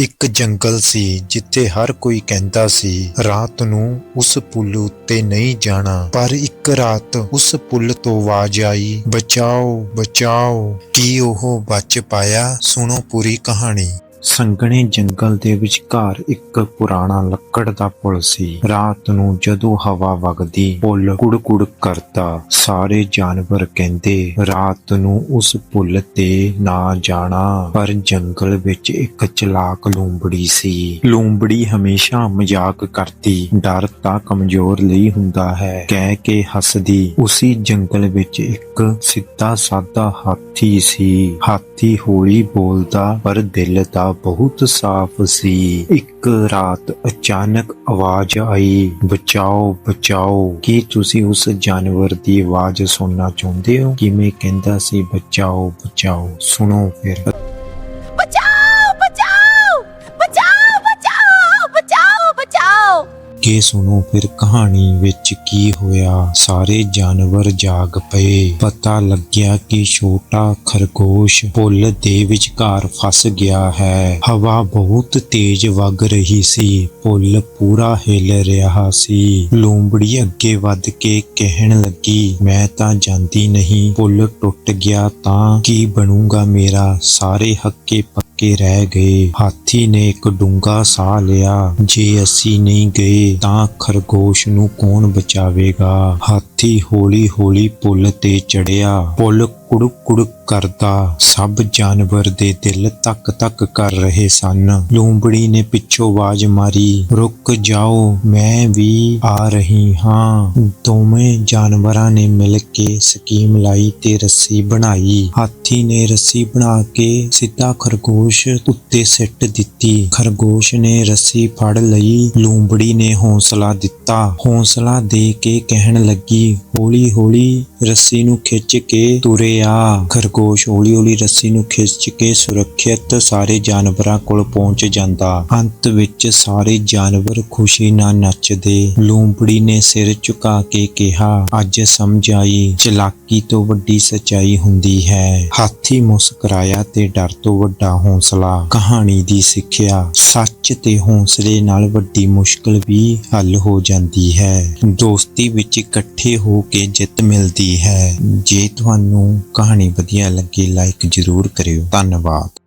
ਇੱਕ ਜੰਗਲ ਸੀ ਜਿੱਥੇ ਹਰ ਕੋਈ ਕਹਿੰਦਾ ਸੀ, ਰਾਤ ਨੂੰ ਉਸ ਪੁੱਲ ਉੱਤੇ ਨਹੀਂ ਜਾਣਾ, ਪਰ ਇੱਕ ਰਾਤ ਉਸ ਪੁੱਲ ਤੋਂ ਆਵਾਜ਼ ਆਈ, ਬਚਾਓ ਬਚਾਓ। ਕੀ ਉਹ ਬਚ ਪਾਇਆ? ਸੁਣੋ ਪੂਰੀ ਕਹਾਣੀ। ਸੰਘਣੇ ਜੰਗਲ ਦੇ ਵਿਚਕਾਰ ਇੱਕ ਪੁਰਾਣਾ ਲੱਕੜ ਦਾ ਪੁਲ ਸੀ। ਰਾਤ ਨੂੰ ਜਦੋਂ ਹਵਾ ਵਗਦੀ, ਪੁਲ ਕੁੜ-ਕੁੜ ਕਰਦਾ। ਸਾਰੇ ਜਾਨਵਰ ਕਹਿੰਦੇ, ਰਾਤ ਨੂੰ ਉਸ ਪੁੱਲ ਤੇ ਨਾ ਜਾਣਾ। ਪਰ ਜੰਗਲ ਵਿੱਚ ਇੱਕ ਚਲਾਕ ਲੂੰਬੜੀ ਸੀ। ਲੂੰਬੜੀ ਹਮੇਸ਼ਾ ਮਜ਼ਾਕ ਕਰਦੀ। ਡਰ ਤਾਂ ਕਮਜ਼ੋਰ ਲਈ ਹੁੰਦਾ ਹੈ। ਕਹਿ ਕੇ ਹੱਸਦੀ। ਉਸੇ ਜੰਗਲ ਵਿੱਚ ਇੱਕ ਸਿੱਧਾ ਸਾਦਾ ਹਾਥੀ ਸੀ। ਹਾਥੀ ਹੌਲੀ ਬੋਲਦਾ, ਪਰ ਦਿਲ ਦਾ ਬਹੁਤ ਸਾਫ਼ ਸੀ। ਇੱਕ ਰਾਤ ਅਚਾਨਕ ਆਵਾਜ਼ ਆਈ, ਬਚਾਓ ਬਚਾਓ। ਕੀ ਤੁਸੀਂ ਉਸ ਜਾਨਵਰ ਦੀ ਆਵਾਜ਼ ਸੁਣਨਾ ਚਾਹੁੰਦੇ ਹੋ? ਕਿਵੇਂ ਕਹਿੰਦਾ ਸੀ, ਬਚਾਓ ਬਚਾਓ। ਸੁਣੋ ਫਿਰ। ਬਚਾਓ ਸੁਣੋ ਫਿਰ ਕਹਾਣੀ ਵਿੱਚ ਕੀ ਹੋਇਆ। ਸਾਰੇ ਜਾਨਵਰ ਜਾਗ ਪਏ। ਪਤਾ ਲੱਗਿਆ ਕਿ ਛੋਟਾ ਖਰਗੋਸ਼ ਪੁੱਲ ਦੇ ਵਿਚਕਾਰ ਫਸ ਗਿਆ ਹੈ। ਹਵਾ ਬਹੁਤ ਤੇਜ਼ ਵਗ ਰਹੀ ਸੀ। ਪੁੱਲ ਪੂਰਾ ਹਿੱਲ ਰਿਹਾ ਸੀ। ਲੂੰਬੜੀ ਅੱਗੇ ਵੱਧ ਕੇ ਕਹਿਣ ਲੱਗੀ, ਮੈਂ ਤਾਂ ਜਾਂਦੀ ਨਹੀਂ। ਪੁੱਲ ਟੁੱਟ ਗਿਆ ਤਾਂ ਕੀ ਬਣੂਗਾ ਮੇਰਾ? ਸਾਰੇ ਹੱਕੇ ਕੇ ਰਹਿ ਗਏ। ਹਾਥੀ ਨੇ ਇੱਕ ਡੂੰਗਾ ਸਾਹ ਲਿਆ। ਜੇ ਅਸੀਂ ਨਹੀਂ ਗਏ, ਤਾਂ ਖਰਗੋਸ਼ ਨੂੰ ਕੌਣ ਬਚਾਵੇਗਾ? ਹਾਥੀ ਹੌਲੀ ਹੌਲੀ ਪੁੱਲ ਤੇ ਚੜਿਆ ਪੁੱਲ ਕੁੜਕ ਕੁੜੁਕ ਕਰਦਾ, ਸਭ ਜਾਨਵਰ ਦੇ ਦਿਲ ਤੱਕ ਤੱਕ ਕਰ ਰਹੇ ਸਨ। ਲੂੰਬੜੀ ਨੇ ਪਿੱਛੋਂ ਆਵਾਜ਼ ਮਾਰੀ, ਰੁਕ ਜਾਓ, ਮੈਂ ਵੀ ਆ ਰਹੀ ਹਾਂ। ਦੋਵੇਂ ਜਾਨਵਰਾਂ ਨੇ ਮਿਲ ਕੇ ਸਕੀਮ ਲਾਈ ਤੇ ਰੱਸੀ ਬਣਾਈ। ਹਾਥੀ ਨੇ ਰੱਸੀ ਬਣਾ ਕੇ ਸਿੱਧਾ ਖਰਗੋਸ਼ ਉੱਤੇ ਸਿੱਟ ਦਿੱਤੀ। ਖਰਗੋਸ਼ ਨੇ ਰੱਸੀ ਫੜ ਲਈ। ਲੂੰਬੜੀ ਨੇ ਹੌਸਲਾ ਦਿੱਤਾ। ਹੌਸਲਾ ਦੇ ਕੇ ਕਹਿਣ ਲੱਗੀ ਹੌਲੀ ਹੌਲੀ ਰੱਸੀ ਨੂੰ ਖਿੱਚ ਕੇ ਤੁਰੇ ਤੁਰਿਆ ਖਰਗੋਸ਼ ਹੌਲੀ ਹੌਲੀ ਰੱਸੀ ਨੂੰ ਖਿੱਚ ਕੇ ਸੁਰੱਖਿਅਤ ਸਾਰੇ ਜਾਨਵਰਾਂ ਕੋਲ ਪਹੁੰਚ ਜਾਂਦਾ। ਅੰਤ ਵਿੱਚ ਸਾਰੇ ਜਾਨਵਰ ਖੁਸ਼ੀ ਨਾਲ ਨੱਚਦੇ। ਲੂੰਬੜੀ ਨੇ ਸਿਰ ਝੁਕਾ ਕੇ ਕਿਹਾ, ਅੱਜ ਸਮਝ ਆਈ ਚਲਾਕੀ ਤੋਂ ਵੱਡੀ ਸਚਾਈ ਹੁੰਦੀ ਹੈ। ਹਾਥੀ ਮੁਸਕਰਾਇਆ ਤੇ ਡਰ ਤੋਂ ਵੱਡਾ ਹੌਸਲਾ। ਕਹਾਣੀ ਦੀ ਸਿੱਖਿਆ, ਸੱਚ ਤੇ ਹੌਸਲੇ ਨਾਲ ਵੱਡੀ ਮੁਸ਼ਕਲ ਵੀ ਹੱਲ ਹੋ ਜਾਂਦੀ ਹੈ। ਦੋਸਤੀ ਵਿੱਚ ਇਕੱਠੇ ਹੋ ਕੇ ਜਿੱਤ ਮਿਲਦੀ ਹੈ। ਜੇ ਤੁਹਾਨੂੰ ਕਹਾਣੀ ਵਧੀਆ ਲੱਗੀ ਲਾਈਕ ਜ਼ਰੂਰ ਕਰਿਓ। ਧੰਨਵਾਦ।